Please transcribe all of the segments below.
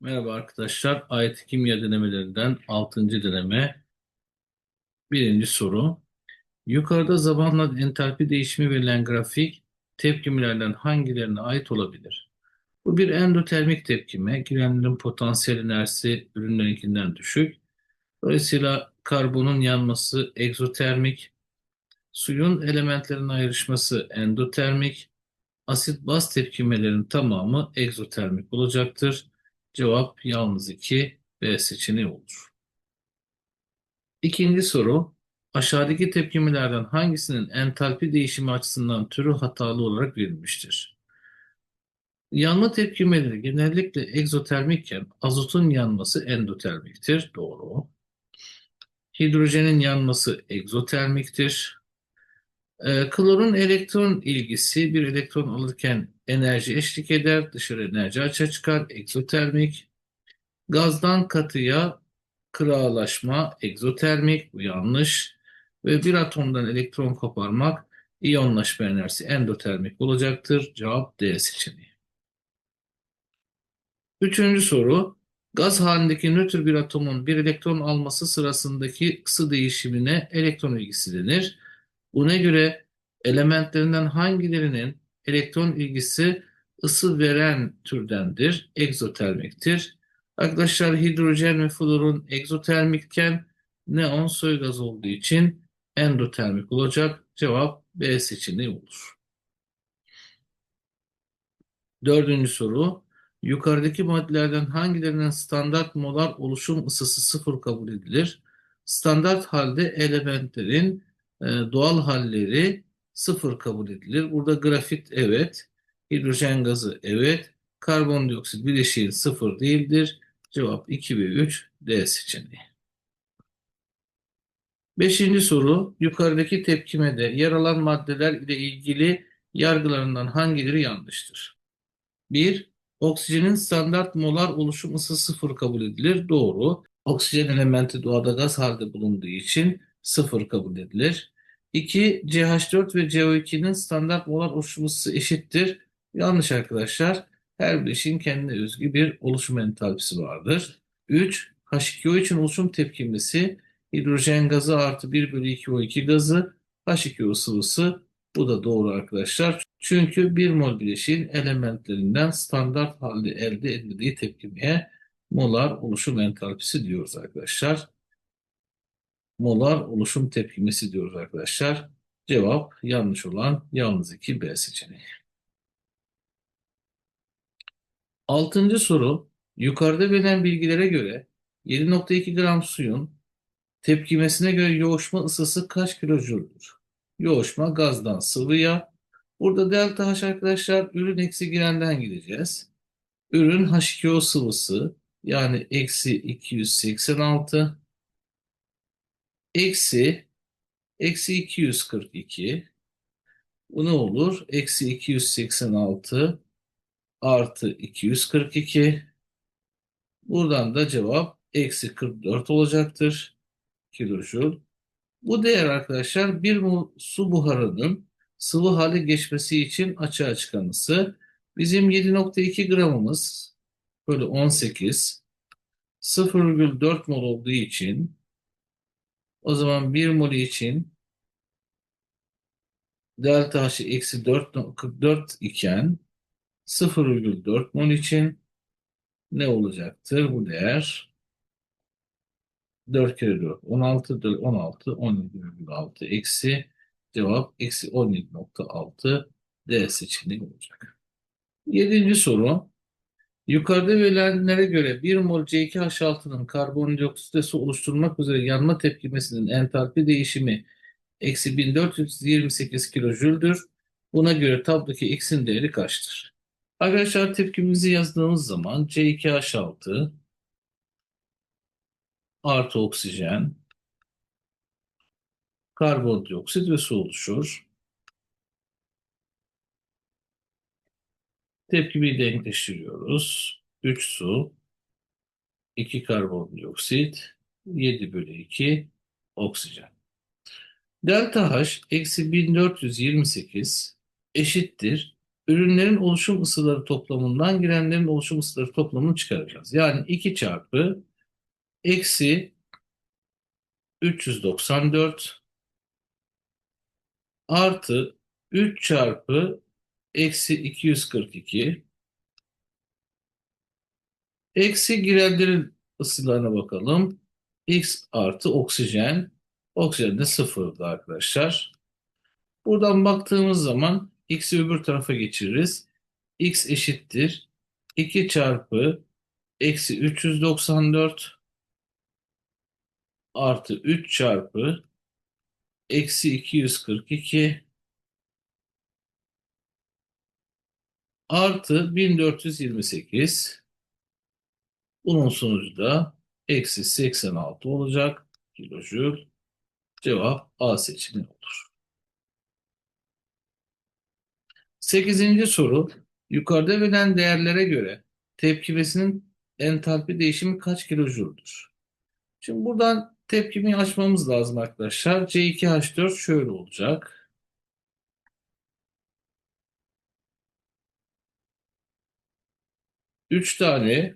Merhaba arkadaşlar. AYT Kimya denemelerinden 6. deneme. Birinci soru. Yukarıda zamanla entalpi değişimi verilen grafik tepkimelerden hangilerine ait olabilir? Bu bir endotermik tepkime. Girenlerin potansiyel enerjisi ürünlerinkinden düşük. Dolayısıyla karbonun yanması egzotermik, suyun elementlerin ayrışması endotermik, asit baz tepkimelerin tamamı egzotermik olacaktır. Cevap yalnız 2 B seçeneği olur. İkinci soru. Aşağıdaki tepkimelerden hangisinin entalpi değişimi açısından türü hatalı olarak verilmiştir? Yanma tepkimeleri genellikle egzotermikken azotun yanması endotermiktir. Doğru. Hidrojenin yanması egzotermiktir. Ee, klorun elektron ilgisi bir elektron alırken enerji eşlik eder, dışarı enerji açığa çıkar, egzotermik. Gazdan katıya kırağılaşma, egzotermik, bu yanlış. Ve bir atomdan elektron koparmak, iyonlaşma enerjisi endotermik olacaktır. Cevap D seçeneği. Üçüncü soru. Gaz halindeki nötr bir atomun bir elektron alması sırasındaki ısı değişimine elektron ilgisi denir. Buna göre elementlerinden hangilerinin elektron ilgisi ısı veren türdendir, egzotermiktir. Arkadaşlar hidrojen ve florun egzotermikken neon soy gaz olduğu için endotermik olacak. Cevap B seçeneği olur. Dördüncü soru. Yukarıdaki maddelerden hangilerinin standart molar oluşum ısısı sıfır kabul edilir? Standart halde elementlerin e, doğal halleri sıfır kabul edilir. Burada grafit evet, hidrojen gazı evet, karbondioksit bileşiği sıfır değildir. Cevap 2 ve 3 D seçeneği. Beşinci soru. Yukarıdaki tepkimede yer alan maddeler ile ilgili yargılarından hangileri yanlıştır? 1. Oksijenin standart molar oluşum ısı sıfır kabul edilir. Doğru. Oksijen elementi doğada gaz halde bulunduğu için sıfır kabul edilir. 2. CH4 ve CO2'nin standart molar oluşum ısısı eşittir. Yanlış arkadaşlar. Her bileşiğin kendine özgü bir oluşum entalpisi vardır. 3. H2O için oluşum tepkimesi hidrojen gazı artı 1 bölü 2 O2 gazı H2O sıvısı. Bu da doğru arkadaşlar. Çünkü 1 mol bileşiğin elementlerinden standart halde elde edildiği tepkimeye molar oluşum entalpisi diyoruz arkadaşlar. Molar oluşum tepkimesi diyoruz arkadaşlar. Cevap yanlış olan yalnız 2 B seçeneği. Altıncı soru. Yukarıda verilen bilgilere göre 7.2 gram suyun tepkimesine göre yoğuşma ısısı kaç kilojüldür? Yoğuşma gazdan sıvıya. Burada delta H arkadaşlar ürün eksi girenden gideceğiz. Ürün H2O sıvısı yani eksi 286 eksi eksi 242 bu ne olur? Eksi 286 artı 242. Buradan da cevap eksi 44 olacaktır. Kilojul. Bu değer arkadaşlar bir su buharının sıvı hale geçmesi için açığa çıkan ısı. Bizim 7.2 gramımız böyle 18 0,4 mol olduğu için o zaman 1 mol için delta H eksi 4, iken 0,4 mol için ne olacaktır bu değer? 4 kere 4 16 16 17,6 eksi cevap eksi 17,6 D seçeneği olacak. Yedinci soru. Yukarıda verilenlere göre 1 mol C2H6'nın karbondioksit su oluşturmak üzere yanma tepkimesinin entalpi değişimi eksi 1428 kilojüldür. Buna göre tablodaki x'in değeri kaçtır? Arkadaşlar tepkimizi yazdığımız zaman C2H6 artı oksijen karbondioksit ve su oluşur. Tepkimi denkleştiriyoruz. 3 su, 2 karbondioksit, 7 bölü 2 oksijen. Delta H eksi 1428 eşittir ürünlerin oluşum ısıları toplamından girenlerin oluşum ısıları toplamını çıkaracağız. Yani 2 çarpı eksi 394 artı 3 çarpı eksi 242 eksi girenlerin ısılarına bakalım. X artı oksijen. Oksijen de sıfırdı arkadaşlar. Buradan baktığımız zaman x'i öbür tarafa geçiririz. x eşittir 2 çarpı eksi 394 artı 3 çarpı eksi 242 artı 1428 bunun sonucu da eksi 86 olacak kilojül. Cevap A seçeneği olur. Sekizinci soru. Yukarıda verilen değerlere göre tepkimesinin entalpi değişimi kaç kilojüldür? Şimdi buradan tepkimeyi açmamız lazım arkadaşlar. C2H4 şöyle olacak. Üç tane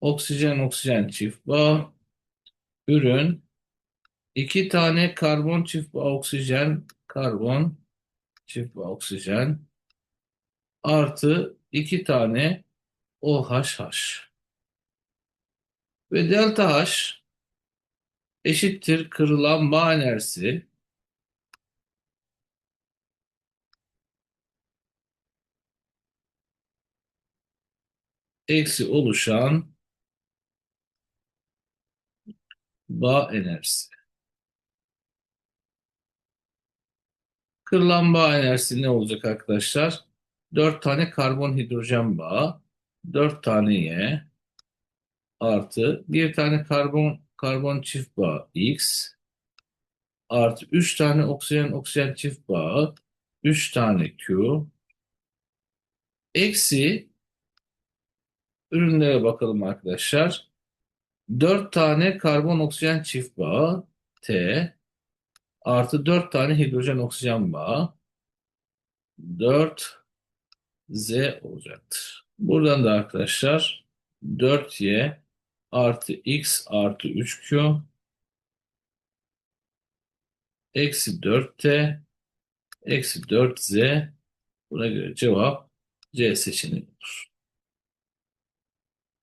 oksijen oksijen çift bağ ürün. İki tane karbon çift bağ oksijen karbon çift bağ oksijen. Artı iki tane OHH ve delta H eşittir kırılan bağ enerjisi eksi oluşan bağ enerjisi. Kırılan bağ enerjisi ne olacak arkadaşlar? 4 tane karbon hidrojen bağı, 4 tane Y artı bir tane karbon karbon çift bağı X artı 3 tane oksijen oksijen çift bağı 3 tane Q eksi ürünlere bakalım arkadaşlar. 4 tane karbon oksijen çift bağı T artı 4 tane hidrojen oksijen bağı 4 Z olacaktır. Buradan da arkadaşlar 4Y artı X artı 3Q eksi 4T eksi 4Z buna göre cevap C seçeneği.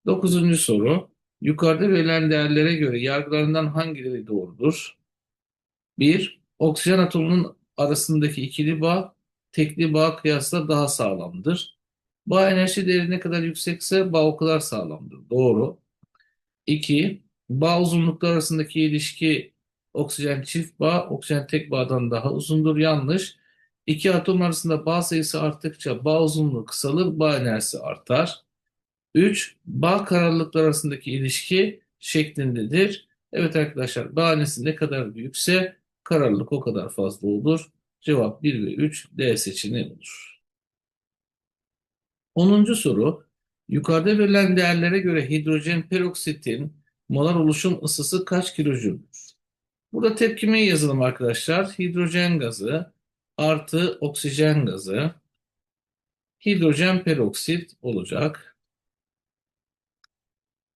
Dokuzuncu soru. Yukarıda verilen değerlere göre yargılarından hangileri doğrudur? 1. Oksijen atomunun arasındaki ikili bağ tekli bağ kıyasla daha sağlamdır. Bağ enerji değeri ne kadar yüksekse bağ o kadar sağlamdır. Doğru. 2. Bağ uzunlukları arasındaki ilişki oksijen çift bağ, oksijen tek bağdan daha uzundur. Yanlış. İki atom arasında bağ sayısı arttıkça bağ uzunluğu kısalır, bağ enerjisi artar. 3. Bağ kararlılıkları arasındaki ilişki şeklindedir. Evet arkadaşlar bağ enerjisi ne kadar büyükse kararlılık o kadar fazla olur. Cevap 1 ve 3 D seçeneği olur. 10. soru. Yukarıda verilen değerlere göre hidrojen peroksitin molar oluşum ısısı kaç kilojüldür? Burada tepkimeyi yazalım arkadaşlar. Hidrojen gazı artı oksijen gazı hidrojen peroksit olacak.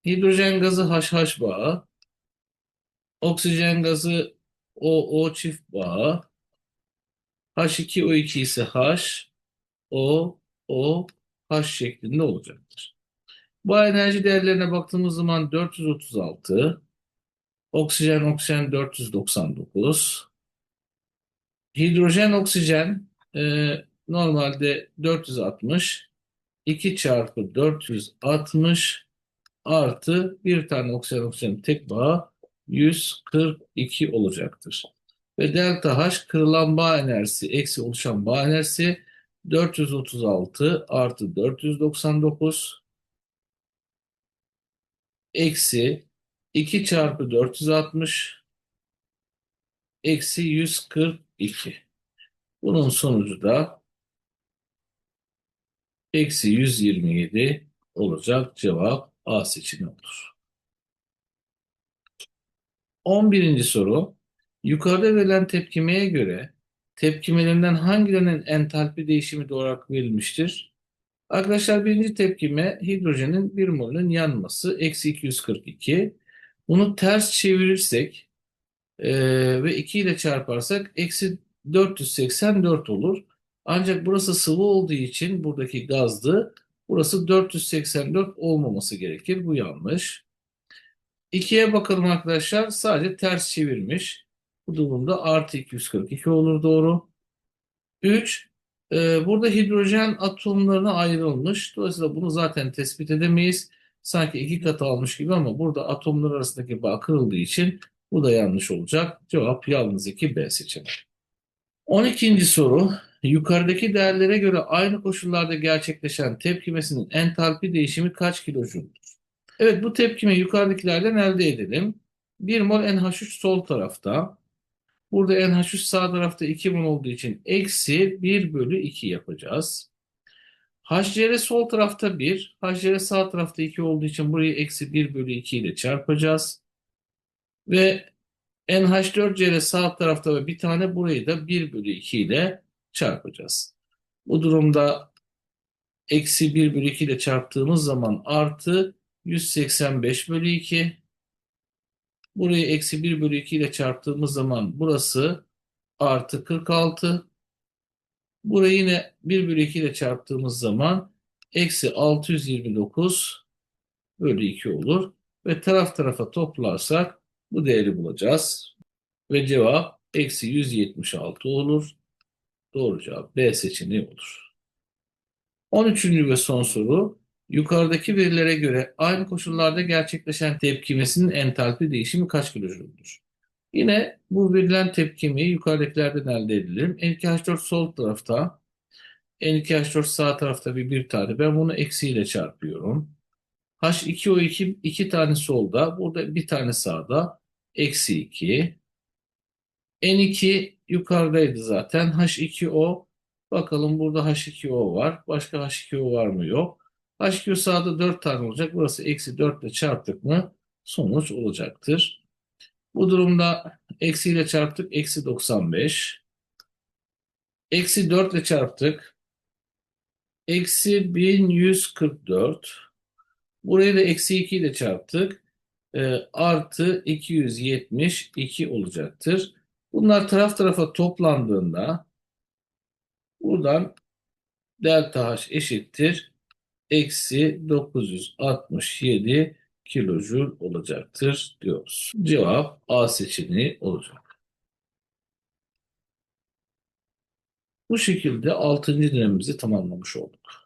Hidrojen gazı HH bağı, oksijen gazı OO çift bağı, H2O2 ise H, O, O, H şeklinde olacaktır. Bu enerji değerlerine baktığımız zaman 436, oksijen oksijen 499, hidrojen oksijen e, normalde 460, 2 çarpı 460 artı bir tane oksijen oksijen tek bağ 142 olacaktır. Ve delta H kırılan bağ enerjisi eksi oluşan bağ enerjisi 436 artı 499 eksi 2 çarpı 460 eksi 142. Bunun sonucu da eksi 127 olacak cevap A seçeneği olur. 11. soru. Yukarıda verilen tepkimeye göre tepkimelerinden hangilerinin entalpi değişimi de olarak verilmiştir? Arkadaşlar birinci tepkime hidrojenin 1 molünün yanması eksi 242. Bunu ters çevirirsek eee, ve 2 ile çarparsak eksi 484 olur. Ancak burası sıvı olduğu için buradaki gazdı. Burası 484 olmaması gerekir. Bu yanlış. 2'ye bakalım arkadaşlar. Sadece ters çevirmiş. Bu durumda artı 242 olur doğru. 3. burada hidrojen atomlarına ayrılmış. Dolayısıyla bunu zaten tespit edemeyiz. Sanki iki katı almış gibi ama burada atomlar arasındaki bağ kırıldığı için bu da yanlış olacak. Cevap yalnız 2 B seçeneği. 12. soru. Yukarıdaki değerlere göre aynı koşullarda gerçekleşen tepkimesinin entalpi değişimi kaç kilojüldür? Evet bu tepkimi yukarıdakilerden elde edelim. 1 mol NH3 sol tarafta. Burada NH3 sağ tarafta 2 mol olduğu için eksi 1 bölü 2 yapacağız. HCl sol tarafta 1. HCl sağ tarafta 2 olduğu için burayı eksi 1 bölü 2 ile çarpacağız. Ve NH4Cl sağ tarafta ve bir tane burayı da 1 bölü 2 ile çarpacağız. Bu durumda eksi 1 bölü 2 ile çarptığımız zaman artı 185 bölü 2. Burayı eksi 1 bölü 2 ile çarptığımız zaman burası artı 46. Burayı yine 1 bölü 2 ile çarptığımız zaman eksi 629 bölü 2 olur. Ve taraf tarafa toplarsak bu değeri bulacağız. Ve cevap eksi 176 olur. Doğru cevap B seçeneği olur. 13. ve son soru. Yukarıdaki verilere göre aynı koşullarda gerçekleşen tepkimesinin entalpi değişimi kaç kilojüldür? Yine bu verilen tepkimi yukarıdakilerden elde edelim. N2H4 sol tarafta, N2H4 sağ tarafta bir bir tane. Ben bunu eksiyle çarpıyorum. H2O2 iki tane solda, burada bir tane sağda. Eksi 2. N2 yukarıdaydı zaten. H2O bakalım burada H2O var. Başka H2O var mı? Yok. H2O sağda 4 tane olacak. Burası eksi 4 ile çarptık mı sonuç olacaktır. Bu durumda eksi ile çarptık. Eksi 95. Eksi 4 ile çarptık. Eksi 1144. Burayı da eksi 2 ile çarptık. E, artı 272 olacaktır. Bunlar taraf tarafa toplandığında buradan delta H eşittir. Eksi 967 kilojül olacaktır diyoruz. Cevap A seçeneği olacak. Bu şekilde 6. dönemimizi tamamlamış olduk.